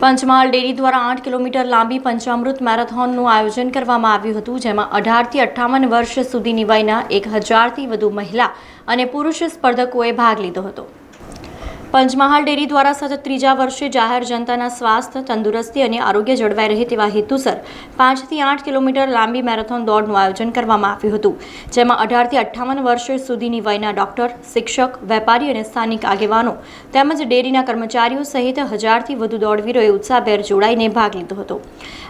Panchmahal dairy દ્વારા આઠ kilometre લાંબી પંચામૃત મેરેથોનનું આયોજન કરવામાં આવ્યું હતું, જેમાં અઢારથી અઠ્ઠાવન વર્ષ સુધીની વયના એક હજારથી વધુ મહિલા અને પુરુષ સ્પર્ધકોએ ભાગ લીધો હતો. પંચમહાલ ડેરી દ્વારા સતત ત્રીજા વર્ષે જાહેર જનતાના સ્વાસ્થ્ય, તંદુરસ્તી અને આરોગ્ય જળવાઈ રહે તેવા હેતુસર પાંચથી આઠ કિલોમીટર લાંબી મેરેથોન દોડનું આયોજન કરવામાં આવ્યું હતું, જેમાં અઢારથી અઠ્ઠાવન વર્ષ સુધીની વયના ડોક્ટર, શિક્ષક, વેપારી અને સ્થાનિક આગેવાનો તેમજ ડેરીના કર્મચારીઓ સહિત હજારથી વધુ દોડવીરોએ ઉત્સાહભેર જોડાઈને ભાગ લીધો હતો.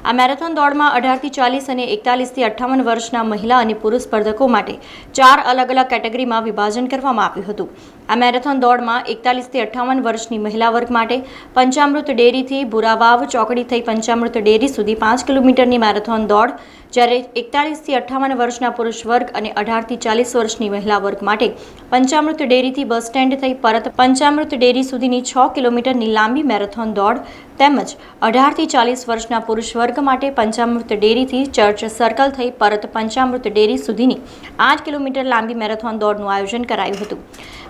આ મેરેથોન દોડમાં અઢારથી ચાલીસ અને એકતાલીસથી અઠ્ઠાવન વર્ષના મહિલા અને પુરુષ સ્પર્ધકો માટે ચાર અલગ અલગ કેટેગરીમાં વિભાજન કરવામાં આવ્યું હતું. આ મેરેથોન દોડમાં એકતાલીસથી અઠ્ઠાવન વર્ષની મહિલા વર્ગ માટે પંચામૃત ડેરીથી ભુરાવાવ ચોકડી થઈ પંચામૃત ડેરી સુધી પાંચ કિલોમીટરની મેરેથોન દોડ જ્યારે એકતાલીસથી અઠ્ઠાવન વર્ષના પુરુષ વર્ગ અને અઢારથી ચાલીસ વર્ષની મહિલા વર્ગ માટે પંચામૃત ડેરીથી બસ સ્ટેન્ડ થઈ પરત પંચામૃત ડેરી સુધીની છ કિલોમીટરની લાંબી મેરેથોન દોડ તેમજ અઢારથી ચાલીસ વર્ષના પુરુષ વર્ગ માટે પંચામૃત ડેરીથી ચર્ચ સર્કલ થઈ પરત પંચામૃત ડેરી સુધીની આઠ કિલોમીટર લાંબી મેરેથોન દોડનું આયોજન કરાયું હતું.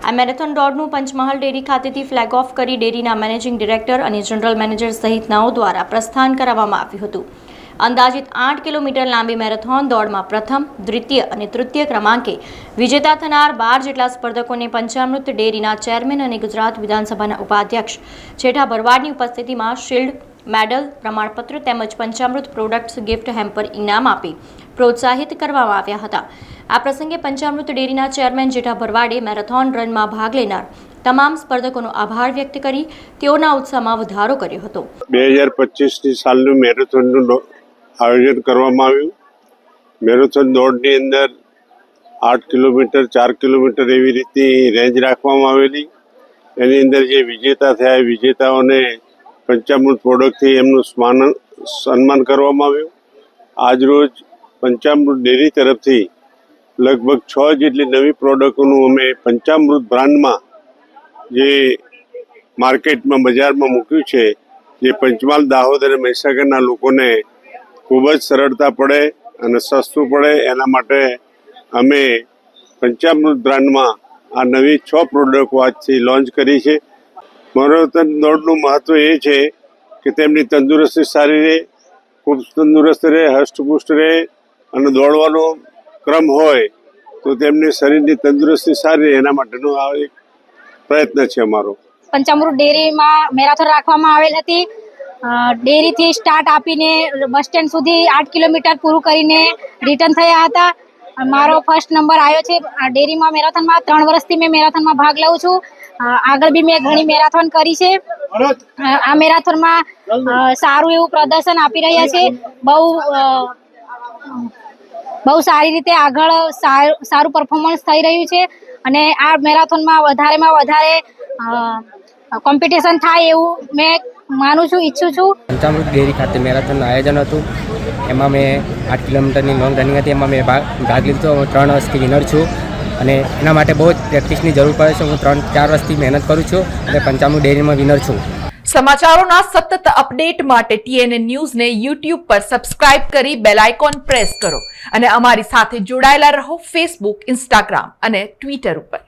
આ મેરેથોન દોડનું પંચમહાલ ડેરી ખાતેથી ફ્લેગ ઓફ કરી ડેરીના મેનેજિંગ ડિરેક્ટર અને જનરલ મેનેજર સહિતનાઓ દ્વારા પ્રસ્થાન કરાવવામાં આવ્યું હતું. અંદાજિત આઠ કિલોમીટર લાંબી મેરેથોન દોડમાં પ્રથમ, દ્વિતીય અને તૃતીય ક્રમાંકે વિજેતા થનાર બાર જેટલા સ્પર્ધકોને પંચામૃત ડેરીના ચેરમેન અને ગુજરાત વિધાનસભાના ઉપાધ્યક્ષ જેઠા ભરવાડની ઉપસ્થિતિમાં શિલ્ડ, મેડલ, પ્રમાણપત્ર તેમજ પંચામૃત પ્રોડક્ટ્સ ગિફ્ટ હેમ્પર ઇનામ આપી પ્રોત્સાહિત કરવામાં આવ્યા હતા. આ પ્રસંગે પંચામૃત ડેરીના ચેરમેન જેઠા ભરવાડે મેરેથોન રનમાં ભાગ લેનાર તમામ સ્પર્ધકોનો આભાર વ્યક્ત કરી તેઓના ઉત્સાહમાં વધારો કર્યો હતો. બે હજાર પચીસની સાલનું મેરેથોનનું આયોજન કરવામાં આવ્યું. મેરેથોન દોડની અંદર આઠ કિલોમીટર, ચાર કિલોમીટર એવી રીતની રેન્જ રાખવામાં આવેલી. એની અંદર જે વિજેતા થયા વિજેતાઓને પંચામૃત પ્રોડક્ટથી એમનું સ્માન, સન્માન કરવામાં આવ્યું. આજરોજ પંચામૃત ડેરી તરફથી લગભગ છ જેટલી નવી પ્રોડક્ટોનું અમે પંચામૃત બ્રાન્ડમાં જે માર્કેટમાં, બજારમાં મૂક્યું છે, જે પંચમહાલ, દાહોદ અને મહીસાગરના લોકોને ખૂબ જ સરળતા પડે અને સસ્તું પડે. એના માટે અમે પંચામૃત બ્રાન્ડમાં આ નવી છ પ્રોડક્ટો આજથી લોન્ચ કરી છે. મનોરંજન દોડનું મહત્વ એ છે કે તેમની તંદુરસ્તી સારી રહે, ખૂબ તંદુરસ્ત રહે, હષ્ટપુષ્ટ રહે અને દોડવાનો ક્રમ હોય તો તેમની શરીરની તંદુરસ્તી સારી રહે. એના માટેનો આ એક પ્રયત્ન છે અમારો. પંચામૃત ડેરીમાં મેરાથોન રાખવામાં આવેલ હતી. ડેરીથી સ્ટાર્ટ આપીને બસ સ્ટેન્ડ સુધી આઠ કિલોમીટર પૂરું કરીને રિટર્ન થયા હતા. મારો ફર્સ્ટ નંબર આવ્યો છે. ડેરીમાં મેરાથોનમાં ત્રણ વર્ષથી મેં મેરાથોનમાં ભાગ લઉં છું. આગળ બી મેં ઘણી મેરાથોન કરી છે. આ મેરાથોનમાં સારું એવું પ્રદર્શન આપી રહ્યા છે. બહુ બહુ સારી રીતે આગળ સારું પરફોર્મન્સ થઈ રહ્યું છે. અને આ મેરાથોનમાં વધારેમાં વધારે કોમ્પિટિશન થાય એવું મેં માનું છું ઈચ્છું છું. પંચામૃત ડેરી ખાતે મેરાથોનનું આયોજન હતું. એમાં મેં આઠ કિલોમીટરની લોંગ રનિંગ હતી. એમાં મેં ભાગ ભાગ લીધો. હું ત્રણ વર્ષથી વિનર છું. અને એના માટે બહુ જ પ્રેક્ટિસની જરૂર પડે છે. હું ત્રણ ચાર વર્ષથી મહેનત કરું છું અને પંચામૃત ડેરીમાં વિનર છું. સમાચારોના સતત અપડેટ માટે ટીએનએ ન્યૂઝને યુટ્યુબ પર સબસ્ક્રાઇબ કરી બેલ આઇકોન પ્રેસ કરો. અને અમારી સાથે જોડાયેલા રહો ફેસબુક ઇન્સ્ટાગ્રામ અને ટ્વિટર ઉપર.